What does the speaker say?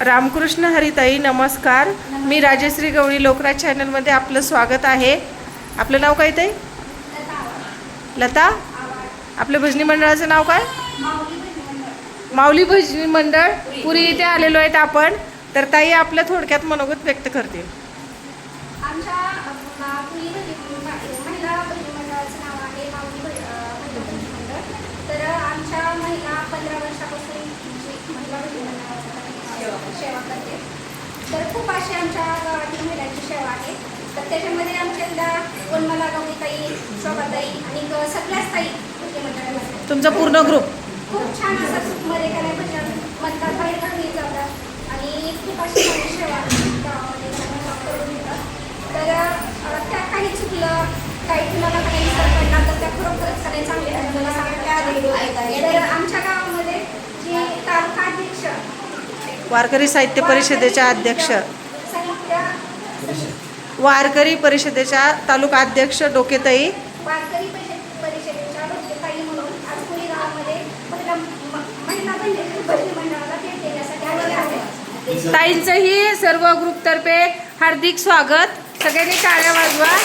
रामकृष्ण हरिताई नमस्कार. मी राजश्री गवळी लोकराज चॅनलमध्ये आपलं स्वागत आहे. आपलं नाव काय ताई? लता. आपल्या भजनी मंडळाचं नाव काय? माऊली भजनी मंडळ. पुरी इथे आलेलो आहेत आपण. तर ताई आपल्या थोडक्यात मनोगत व्यक्त करतील. आमच्या महिला भजी महिला भजी मंडळाचं नाव आहे माऊली भज अ, महिला भजी मंडळ तर आमच्या महिला पंधरा वर्षापासून जी महिला भजी मंडळाचं सेवा करते. तर खूप अशी आमच्या गावातील महिलांची सेवा आहे. तर त्याच्यामध्ये आमच्या वनमला गौरीताई शोभाताई आणि सगळ्याच ताई मंडळामध्ये तुमचा पूर्ण ग्रुप खूप छान असं सुखमध्ये काय भजन म्हणतात बाहेर घरी जातात आणि खूप अशी सेवा गावामध्ये करून घेतात तर त्या काही चुकलं काही कुणाला काही विसर पडला तर त्या खरोखरच सगळे चांगले आमच्या गावामध्ये जे तालुका अध्यक्ष वारकरी साहित्य परिषदेच्या अध्यक्ष. वारकरी परिषदेच्या तालुका अध्यक्ष डोकेताई. ताईंचंही सर्व ग्रुपतर्फे हार्दिक स्वागत. सगळ्यांनी टाळ्या वाजवा.